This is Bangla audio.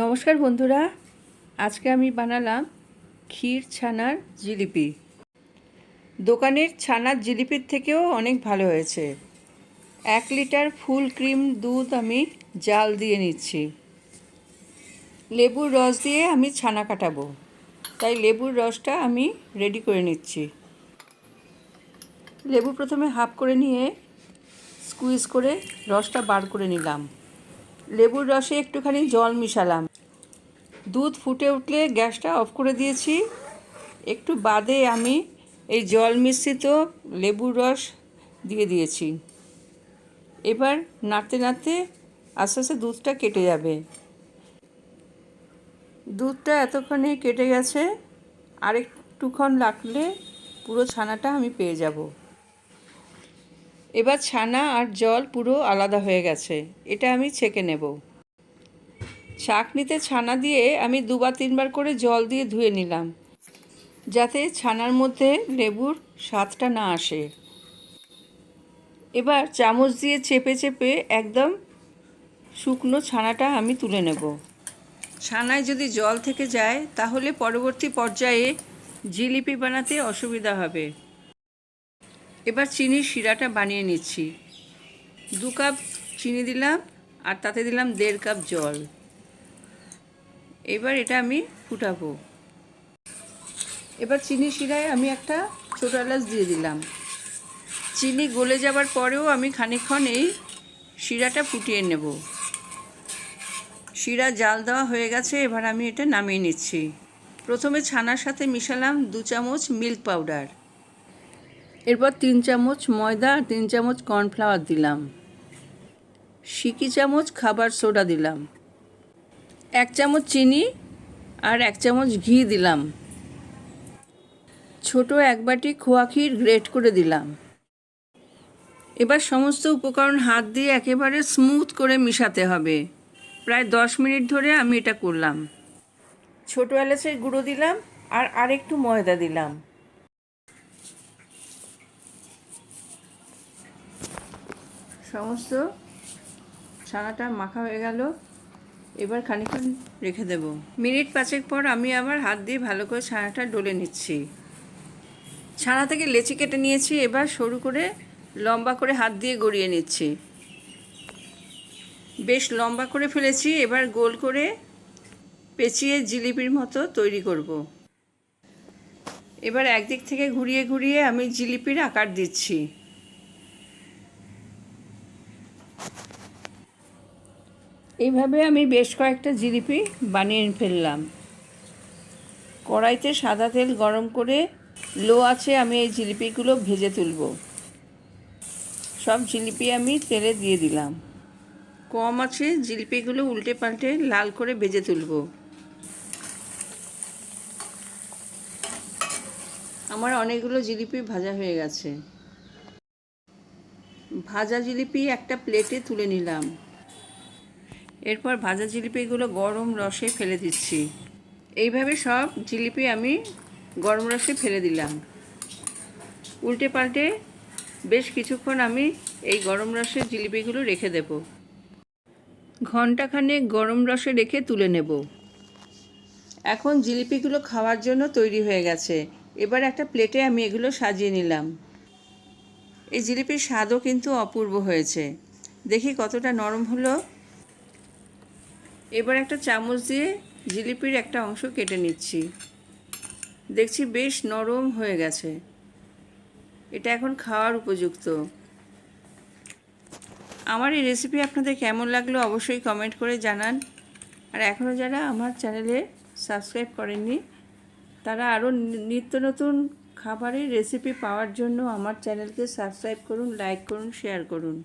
নমস্কার বন্ধুরা, আজকে আমি বানালাম ক্ষীর ছানার জিলিপি। দোকানের ছানার জিলিপির থেকেও অনেক ভালো হয়েছে। এক লিটার ফুল ক্রিম দুধ আমি জাল দিয়ে নিচ্ছি। লেবুর রস দিয়ে আমি ছানা কাটাবো। তাই লেবুর রসটা আমি রেডি করে নিচ্ছি। লেবু প্রথমে হাফ করে নিয়ে স্কুইজ করে রসটা বার করে নিলাম। লেবুর রসে একটুখানি জল মিশালাম। দুধ ফুটে উঠলে গ্যাসটা অফ করে দিয়েছি। একটু বাদে আমি এই জল মিশ্রিত লেবুর রস দিয়ে দিয়েছি। এবার নাড়তে নাড়তে আস্তে আস্তে দুধটা কেটে যাবে। দুধটা এতক্ষণে কেটে গেছে, আরেকটুক্ষণ লাগলে পুরো ছানাটা আমি পেয়ে যাব। এবার ছানা আর জল পুরো আলাদা হয়ে গেছে, এটা আমি ছেঁকে নেব। চাকনিতে ছানা দিয়ে আমি দুবার তিনবার করে জল দিয়ে ধুয়ে নিলাম, যাতে ছানার মধ্যে লেবুর স্বাদটা না আসে। এবার চামচ দিয়ে চেপে চেপে একদম শুকনো ছানাটা আমি তুলে নেব। ছানায় যদি জল থেকে যায়, তাহলে পরবর্তী পর্যায়ে জিলিপি বানাতে অসুবিধা হবে। এবার চিনির শিরাটা বানিয়ে নিচ্ছি। দু কাপ চিনি দিলাম আর তাতে দিলাম দেড় কাপ জল। এবার এটা আমি ফুটাবো। এবার চিনি শিরায় আমি একটা ছোটো এলাচ দিয়ে দিলাম। চিনি গলে যাবার পরেও আমি খানিকক্ষণ এই শিরাটা ফুটিয়ে নেব। শিরা জাল দেওয়া হয়ে গেছে, এবার আমি এটা নামিয়ে নিচ্ছি। প্রথমে ছানার সাথে মিশালাম দু চামচ মিল্ক পাউডার। এরপর তিন চামচ ময়দা আর তিন চামচ কর্নফ্লাওয়ার দিলাম। সিকি চামচ খাবার সোডা দিলাম। এক চামচ চিনি আর এক চামচ ঘি দিলাম। ছোট এক বাটি খোয়া ক্ষীর গ্রেট করে দিলাম। এবার সমস্ত উপকরণ হাত দিয়ে একেবারে স্মুথ করে মিশাতে হবে। প্রায় দশ মিনিট ধরে আমি এটা করলাম। ছোট এলাচের গুঁড়ো দিলাম আর আরেকটু ময়দা দিলাম। সমস্ত ছানাটা মাখা হয়ে গেল। এবার খানিকক্ষণ রেখে দেব। মিনিট পাঁচেক পর আমি আবার হাত দিয়ে ভালো করে ছানাটা ডলে নিচ্ছি। ছানা থেকে লেচি কেটে নিয়েছি, এবার সরু করে লম্বা করে হাত দিয়ে গড়িয়ে নিচ্ছি। বেশ লম্বা করে ফেলেছি, এবার গোল করে পেঁচিয়ে জিলিপির মতো তৈরি করব। এবার একদিক থেকে ঘুরিয়ে ঘুরিয়ে আমি জিলিপির আকার দিচ্ছি। এইভাবে আমি বেশ কয়েকটা জিলিপি বানিয়ে ফেললাম। কড়াইতে সাদা তেল গরম করে লো আছে আমি এই জিলিপিগুলো ভেজে তুলব। সব জিলিপি আমি তেলে দিয়ে দিলাম। কম আছে জিলিপিগুলো উল্টে পাল্টে লাল করে ভেজে তুলব। আমার অনেকগুলো জিলিপি ভাজা হয়ে গেছে। ভাজা জিলিপি একটা প্লেটে তুলে নিলাম। এরপর ভাজা জিলিপিগুলো গরম রসে ফেলে দিচ্ছি। এইভাবে সব জিলিপি আমি গরম রসে ফেলে দিলাম। উল্টে পাল্টে বেশ কিছুক্ষণ আমি এই গরম রসের জিলিপিগুলো রেখে দেব। ঘন্টাখানে গরম রসে রেখে তুলে নেব। এখন জিলিপিগুলো খাওয়ার জন্য তৈরি হয়ে গেছে। এবার একটা প্লেটে আমি এগুলো সাজিয়ে নিলাম। এই জিলিপির স্বাদও কিন্তু অপূর্ব হয়েছে। দেখি কতটা নরম হলো। এবার একটা চামচ দিয়ে জিলিপির একটা অংশ কেটে নিচ্ছি। দেখছি বেশ নরম হয়ে গেছে। এটা এখন খাওয়ার উপযুক্ত। আমার এই রেসিপি আপনাদের কেমন লাগল অবশ্যই কমেন্ট করে জানান। আর এখনও যারা আমার চ্যানেলে সাবস্ক্রাইব করেননি, তারা আরও নিত্য নতুন খাবারের রেসিপি পাওয়ার জন্য আমার চ্যানেলকে সাবস্ক্রাইব করুন লাইক করুন শেয়ার করুন।